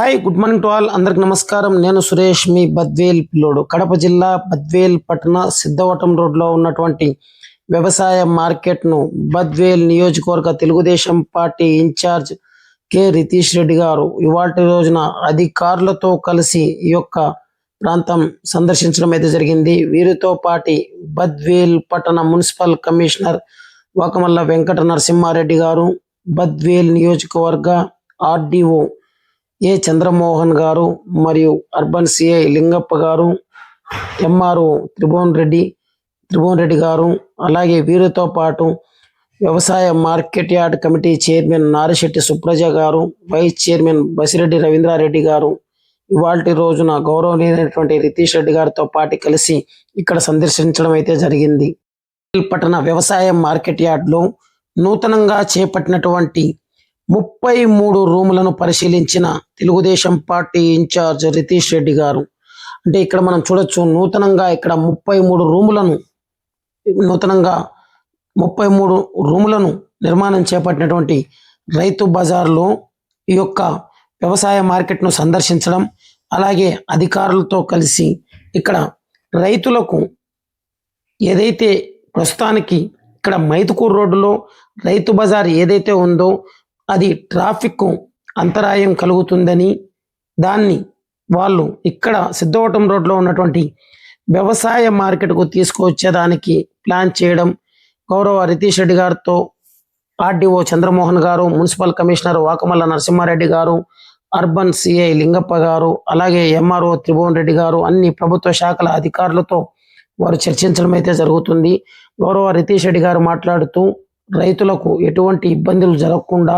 Hi good morning to all. అందరికి నమస్కారం. నేను సురేష్ మీ బద్వేల్ పిల్లోడు. కడప జిల్లా బద్వేల్ పట్టణ సిద్ధవటం రోడ్లో ఉన్నటువంటి వ్యవసాయ మార్కెట్ను బద్వేల్ నియోజకవర్గ Telugu Desam party incharge K. Ritish Reddy గారు ఇవాటి రోజున అధికారులతో కలిసి ఈ యొక్క ప్రాంతం సందర్శించడం అయితే జరిగింది. వీరితో పాటి బద్వేల్ పట్టణ మున్సిపల్ కమిషనర్ వాకమల్ల వెంకట నరసింహారెడ్డి గారు బద్వేల్ నియోజకవర్గ ఆర్డీఓ ఏ చంద్రమోహన్ గారు మరియు అర్బన్ సిఐ లింగప్ప గారు ఎంఆర్ఓ త్రిభువన్ రెడ్డి త్రిభువన్ రెడ్డి గారు అలాగే వీరితో పాటు వ్యవసాయ market yard committee chairman Narisetti Supraja గారు వైస్ చైర్మన్ బసిరెడ్డి రవీంద్రారెడ్డి గారు. ఇవాళ రోజున గౌరవనీయమైనటువంటి రితీష్ రెడ్డి గారితో పాటు కలిసి ఇక్కడ సందర్శించడం అయితే జరిగింది. పట్టణ వ్యవసాయ మార్కెట్ యార్డ్లో నూతనంగా చేపట్టినటువంటి ముప్పై మూడు రూములను పరిశీలించిన తెలుగుదేశం పార్టీ ఇన్ఛార్జ్ రితీష్ రెడ్డి గారు. అంటే ఇక్కడ మనం చూడొచ్చు నూతనంగా ఇక్కడ ముప్పై మూడు రూములను నూతనంగా ముప్పై మూడు రూములను నిర్మాణం చేపట్టినటువంటి రైతు బజార్లో ఈ యొక్క వ్యవసాయ మార్కెట్ను సందర్శించడం అలాగే అధికారులతో కలిసి ఇక్కడ రైతులకు ఏదైతే ప్రస్తుతానికి ఇక్కడ మైతుకూరు రోడ్డులో రైతు బజార్ ఏదైతే ఉందో అది ట్రాఫిక్ అంతరాయం కలుగుతుందని దాన్ని వాళ్ళు ఇక్కడ సిద్ధవటం రోడ్లో ఉన్నటువంటి వ్యవసాయ మార్కెట్కు తీసుకువచ్చేదానికి ప్లాన్ చేయడం గౌరవ రితీష్ రెడ్డి గారితో ఆర్డీఓ చంద్రమోహన్ గారు మున్సిపల్ కమిషనర్ వాకమల్ల నరసింహారెడ్డి గారు అర్బన్ సిఐ లింగప్ప గారు అలాగే ఎంఆర్ఓ త్రిభువన్ రెడ్డి గారు అన్ని ప్రభుత్వ శాఖల అధికారులతో వారు చర్చించడం అయితే జరుగుతుంది. గౌరవ రితీష్ రెడ్డి గారు మాట్లాడుతూ రైతులకు ఎటువంటి ఇబ్బందులు జరగకుండా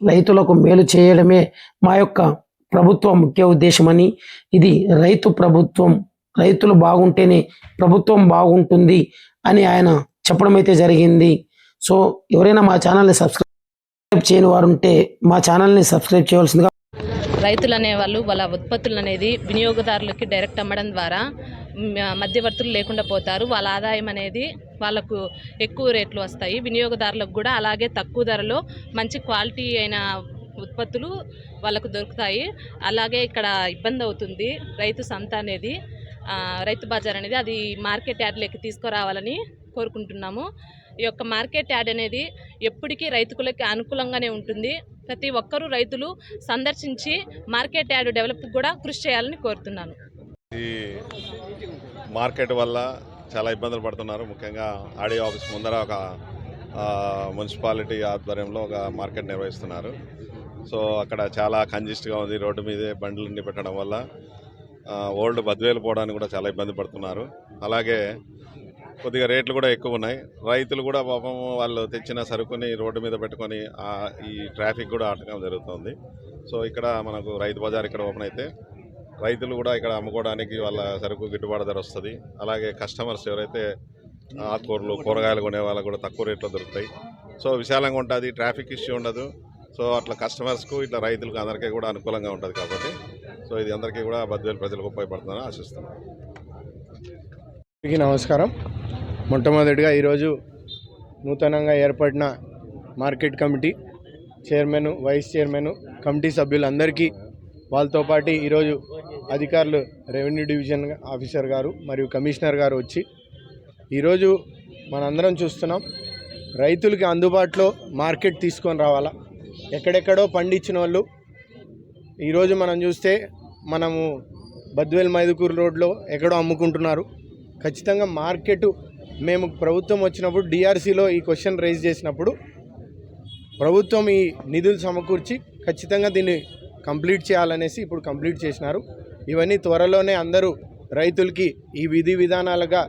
రైతులకు మేలు చేయడమే మా యొక్క ప్రభుత్వ ముఖ్య ఉద్దేశమని ఇది రైతు ప్రభుత్వం రైతులు బాగుంటేనే ప్రభుత్వం బాగుంటుంది అని ఆయన చెప్పడం అయితే జరిగింది. సో ఎవరైనా మా ఛానల్ని సబ్స్క్రైబ్ చేయని వారు ఉంటే మా ఛానల్ని సబ్స్క్రైబ్ చేయవలసిందిగా రైతులు అనేవాళ్ళు వాళ్ళ ఉత్పత్తులు అనేది వినియోగదారులకి డైరెక్ట్ అమ్మడం ద్వారా మధ్యవర్తులు లేకుండా పోతారు. వాళ్ళ ఆదాయం అనేది వాళ్ళకు ఎక్కువ రేట్లు వస్తాయి. వినియోగదారులకు కూడా అలాగే తక్కువ ధరలో మంచి క్వాలిటీ అయిన ఉత్పత్తులు వాళ్ళకు దొరుకుతాయి. అలాగే ఇక్కడ ఇబ్బంది అవుతుంది రైతు సంత అనేది. రైతు బజార్ అనేది అది మార్కెట్ యార్డ్లోకి తీసుకురావాలని కోరుకుంటున్నాము. ఈ యొక్క మార్కెట్ యార్డ్ అనేది ఎప్పటికీ రైతులకి అనుకూలంగానే ఉంటుంది. ప్రతి ఒక్కరూ రైతులు సందర్శించి మార్కెట్ యార్డ్ డెవలప్ కూడా కృషి చేయాలని కోరుతున్నాను. ఈ మార్కెట్ వల్ల చాలా ఇబ్బందులు పడుతున్నారు. ముఖ్యంగా ఆడియో ఆఫీస్ ముందర ఒక మున్సిపాలిటీ ఆధ్వర్యంలో ఒక మార్కెట్ నిర్వహిస్తున్నారు. సో అక్కడ చాలా కంజిస్ట్గా ఉంది. రోడ్డు మీదే బండ్లన్నీ పెట్టడం వల్ల ఓల్డ్ బద్వేలు పోవడానికి కూడా చాలా ఇబ్బంది పడుతున్నారు. అలాగే కొద్దిగా రేట్లు కూడా ఎక్కువ ఉన్నాయి. రైతులు కూడా పాపం వాళ్ళు తెచ్చిన సరుకుని రోడ్డు మీద పెట్టుకొని ఈ ట్రాఫిక్ కూడా ఆటకం జరుగుతుంది. సో ఇక్కడ మనకు రైతు బజార్ ఇక్కడ ఓపెన్ అయితే రైతులు కూడా ఇక్కడ అమ్ముకోవడానికి వాళ్ళ సరుకు గిట్టుబాటు ధర వస్తుంది. అలాగే కస్టమర్స్ ఎవరైతే ఆకుకూరలు కూరగాయలు కొనే వాళ్ళకు కూడా తక్కువ రేట్లో దొరుకుతాయి. సో విశాలంగా ఉంటుంది ట్రాఫిక్ ఇష్యూ ఉండదు. సో అట్లా కస్టమర్స్కు ఇట్లా రైతులకు అందరికీ కూడా అనుకూలంగా ఉంటుంది కాబట్టి. సో ఇది అందరికీ కూడా బద్వేలు ప్రజలకు ఉపయోగపడుతుందని ఆశిస్తున్నాను నమస్కారం. మొట్టమొదటిగా ఈరోజు నూతనంగా ఏర్పడిన market committee chairman vice chairman committee సభ్యులందరికీ వాళ్ళతో పాటు ఈరోజు అధికారులు రెవెన్యూ డివిజన్ ఆఫీసర్ గారు మరియు కమిషనర్ గారు వచ్చి ఈరోజు మనందరం చూస్తున్నాం. రైతులకి అందుబాటులో మార్కెట్ తీసుకొని రావాలా? ఎక్కడెక్కడో పండించిన వాళ్ళు ఈరోజు మనం చూస్తే మనము బద్వేల్ మైదుకూరు రోడ్లో ఎక్కడో అమ్ముకుంటున్నారు. ఖచ్చితంగా మార్కెట్ మేము ప్రభుత్వం వచ్చినప్పుడు డిఆర్సీలో ఈ క్వశ్చన్ రైజ్ చేసినప్పుడు ప్రభుత్వం ఈ నిధులు సమకూర్చి ఖచ్చితంగా దీన్ని కంప్లీట్ చేయాలనేసి ఇప్పుడు కంప్లీట్ చేసినారు. ఇవన్నీ త్వరలోనే అందరూ రైతులకి ఈ విధి విధానాలుగా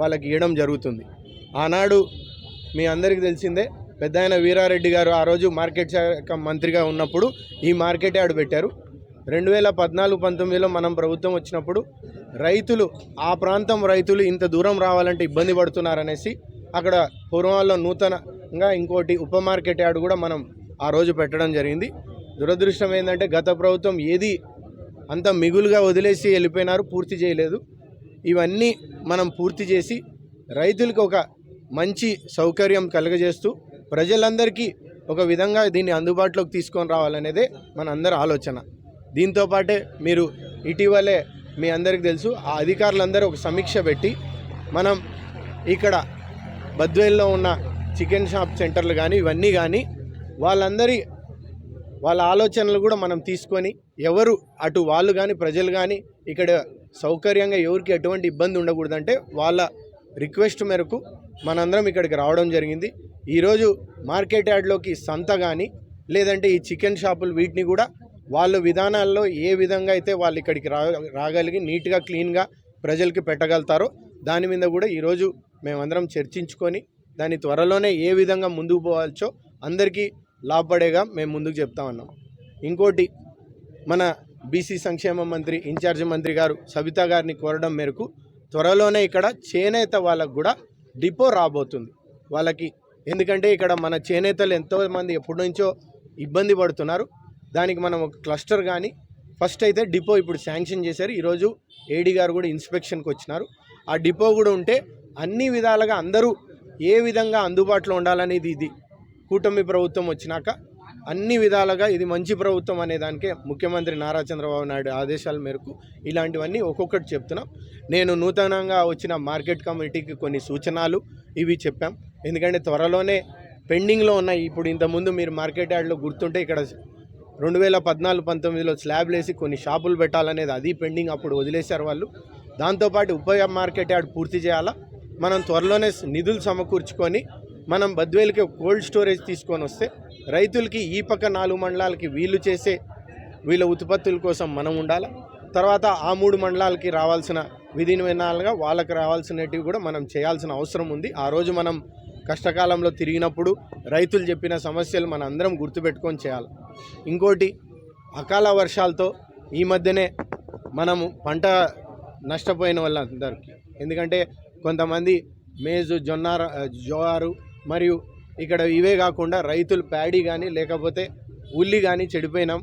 వాళ్ళకి ఇవ్వడం జరుగుతుంది. ఆనాడు మీ అందరికీ తెలిసిందే పెద్ద ఆయన వీరారెడ్డి గారు ఆ రోజు మార్కెట్ శాఖ మంత్రిగా ఉన్నప్పుడు ఈ మార్కెట్ యార్డ్ పెట్టారు. రెండు వేల పద్నాలుగు పంతొమ్మిదిలో మనం ప్రభుత్వం వచ్చినప్పుడు రైతులు ఆ ప్రాంతం రైతులు ఇంత దూరం రావాలంటే ఇబ్బంది పడుతున్నారనేసి అక్కడ పూర్వంలో నూతనంగా ఇంకోటి ఉప మార్కెట్ యార్డ్ కూడా మనం ఆ రోజు పెట్టడం జరిగింది. దురదృష్టం ఏంటంటే గత ప్రభుత్వం ఏది అంత మిగులుగా వదిలేసి వెళ్ళిపోయినారు పూర్తి చేయలేదు. ఇవన్నీ మనం పూర్తి చేసి రైతులకు ఒక మంచి సౌకర్యం కలుగజేస్తూ ప్రజలందరికీ ఒక విధంగా దీన్ని అందుబాటులోకి తీసుకొని రావాలనేదే మనందరి ఆలోచన. దీంతో పాటే మీరు ఇటీవలే మీ అందరికీ తెలుసు ఆ అధికారులందరూ ఒక సమీక్ష పెట్టి మనం ఇక్కడ బద్వేల్లో ఉన్న చికెన్ షాప్ సెంటర్లు కానీ ఇవన్నీ కానీ వాళ్ళందరి వాళ్ళ ఆలోచనలు కూడా మనం తీసుకొని ఎవరు అటు వాళ్ళు కానీ ప్రజలు కానీ ఇక్కడ సౌకర్యంగా ఎవరికి ఎటువంటి ఇబ్బంది ఉండకూడదంటే వాళ్ళ రిక్వెస్ట్ మేరకు మనందరం ఇక్కడికి రావడం జరిగింది. ఈరోజు మార్కెట్ యార్డ్లోకి సంత కానీ లేదంటే ఈ చికెన్ షాపులు వీటిని కూడా వాళ్ళ విధానాల్లో ఏ విధంగా అయితే వాళ్ళు ఇక్కడికి రా రాగలిగి నీట్గా క్లీన్గా ప్రజలకి పెట్టగలుగుతారో దాని మీద కూడా ఈరోజు మేమందరం చర్చించుకొని దాని త్వరలోనే ఏ విధంగా ముందుకు పోవాల్చో అందరికీ లాభపడేగా మేము ముందుకు చెప్తా ఉన్నాం. ఇంకోటి మన బీసీ సంక్షేమ మంత్రి ఇన్ఛార్జ్ మంత్రి గారు సబితా గారిని కోరడం మేరకు త్వరలోనే ఇక్కడ చేనేత వాళ్ళకు కూడా డిపో రాబోతుంది. వాళ్ళకి ఎందుకంటే ఇక్కడ మన చేనేతలు ఎంతోమంది ఎప్పటి నుంచో ఇబ్బంది పడుతున్నారు. దానికి మనం ఒక క్లస్టర్ కానీ ఫస్ట్ అయితే డిపో ఇప్పుడు శాంక్షన్ చేశారు. ఈరోజు ఏడీ గారు కూడా ఇన్స్పెక్షన్కి వచ్చినారు. ఆ డిపో కూడా ఉంటే అన్ని విధాలుగా అందరూ ఏ విధంగా అందుబాటులో ఉండాలనేది ఇది. కూటమి ప్రభుత్వం వచ్చినాక అన్ని విధాలుగా ఇది మంచి ప్రభుత్వం అనే దానికే ముఖ్యమంత్రి నారా చంద్రబాబు నాయుడు ఆదేశాల మేరకు ఇలాంటివన్నీ ఒక్కొక్కటి చెప్తున్నాం. నేను నూతనంగా వచ్చిన మార్కెట్ కమిటీకి కొన్ని సూచనలు ఇవి చెప్పాం. ఎందుకంటే త్వరలోనే పెండింగ్లో ఉన్నాయి. ఇప్పుడు ఇంతకుముందు మీరు మార్కెట్ యార్డ్లో గుర్తుంటే ఇక్కడ రెండు వేల పద్నాలుగు పంతొమ్మిదిలో స్లాబ్లు వేసి కొన్ని షాపులు పెట్టాలనేది అది పెండింగ్ అప్పుడు వదిలేశారు వాళ్ళు. దాంతోపాటు ఉప మార్కెట్ యార్డ్ పూర్తి చేయాలా? మనం త్వరలోనే నిధులు సమకూర్చుకొని మనం బద్వేలకి కోల్డ్ స్టోరేజ్ తీసుకొని వస్తే రైతులకి ఈ పక్క నాలుగు మండలాలకి వీళ్ళు చేసే వీళ్ళ ఉత్పత్తుల కోసం మనం ఉండాలి. తర్వాత ఆ మూడు మండలాలకి రావాల్సిన విధి వినాలుగా వాళ్ళకి రావాల్సినవి కూడా మనం చేయాల్సిన అవసరం ఉంది. ఆ రోజు మనం కష్టకాలంలో తిరిగినప్పుడు రైతులు చెప్పిన సమస్యలు మన అందరం గుర్తుపెట్టుకొని చేయాలి. ఇంకోటి అకాల వర్షాలతో ఈ మధ్యనే మనము పంట నష్టపోయిన వాళ్ళందరికీ. ఎందుకంటే కొంతమంది మేజు జొన్న ర- జోవారు మరియు ఇక్కడ ఇవే కాకుండా రైతులు ప్యాడీ కానీ లేకపోతే ఉల్లి కానీ చెడిపోయినాం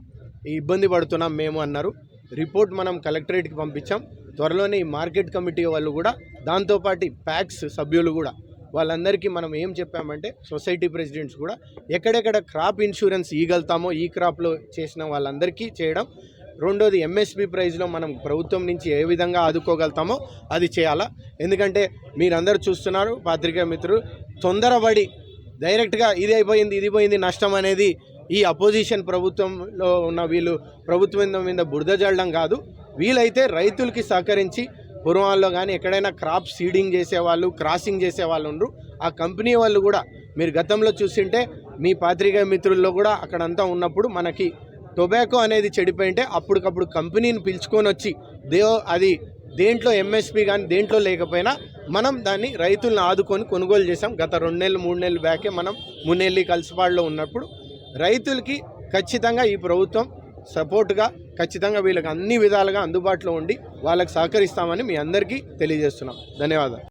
ఇబ్బంది పడుతున్నాం మేము అన్నారు. రిపోర్ట్ మనం కలెక్టరేట్కి పంపించాం. త్వరలోనే ఈ మార్కెట్ కమిటీ వాళ్ళు కూడా దాంతోపాటు ప్యాక్స్ సభ్యులు కూడా వాళ్ళందరికీ మనం ఏం చెప్పామంటే సొసైటీ ప్రెసిడెంట్స్ కూడా ఎక్కడెక్కడ క్రాప్ ఇన్సూరెన్స్ ఇవ్వగలుగుతామో ఈ క్రాప్లో చేసిన వాళ్ళందరికీ చేయడం రెండోది ఎంఎస్పి ప్రైజ్లో మనం ప్రభుత్వం నుంచి ఏ విధంగా ఆదుకోగలుగుతామో అది చేయాలా. ఎందుకంటే మీరందరూ చూస్తున్నారు పాత్రికా మిత్రులు తొందరపడి డైరెక్ట్గా ఇది అయిపోయింది ఇది పోయింది నష్టం అనేది ఈ అపోజిషన్ ప్రభుత్వంలో ఉన్న వీళ్ళు ప్రభుత్వం మీద బురద జల్లడం కాదు. వీలైతే రైతులకి సహకరించి పూర్వాల్లో కానీ ఎక్కడైనా క్రాప్ సీడింగ్ చేసేవాళ్ళు క్రాసింగ్ చేసేవాళ్ళు ఉండరు. ఆ కంపెనీ వాళ్ళు కూడా మీరు గతంలో చూసింటే మీ పాత్రికేయ మిత్రుల్లో కూడా అక్కడంతా ఉన్నప్పుడు మనకి టొబాకో అనేది చెడిపోయింటే అప్పటికప్పుడు కంపెనీని పిలుచుకొని వచ్చి దేవ అది దేంట్లో ఎంఎస్పి కానీ దేంట్లో లేకపోయినా మనం దాన్ని రైతులను ఆదుకొని కొనుగోలు చేసాం గత రెండు నెలలు మూడు నెలలు బ్యాకే మనం మున్నెల్లి కలిసిపాడులో ఉన్నప్పుడు రైతులకి ఖచ్చితంగా ఈ ప్రభుత్వం సపోర్ట్గా ఖచ్చితంగా వీళ్ళకి అన్ని విధాలుగా అందుబాటులో ఉండి వాళ్ళకి సహకరిస్తామని మీ అందరికీ తెలియజేస్తున్నాం. ధన్యవాదాలు.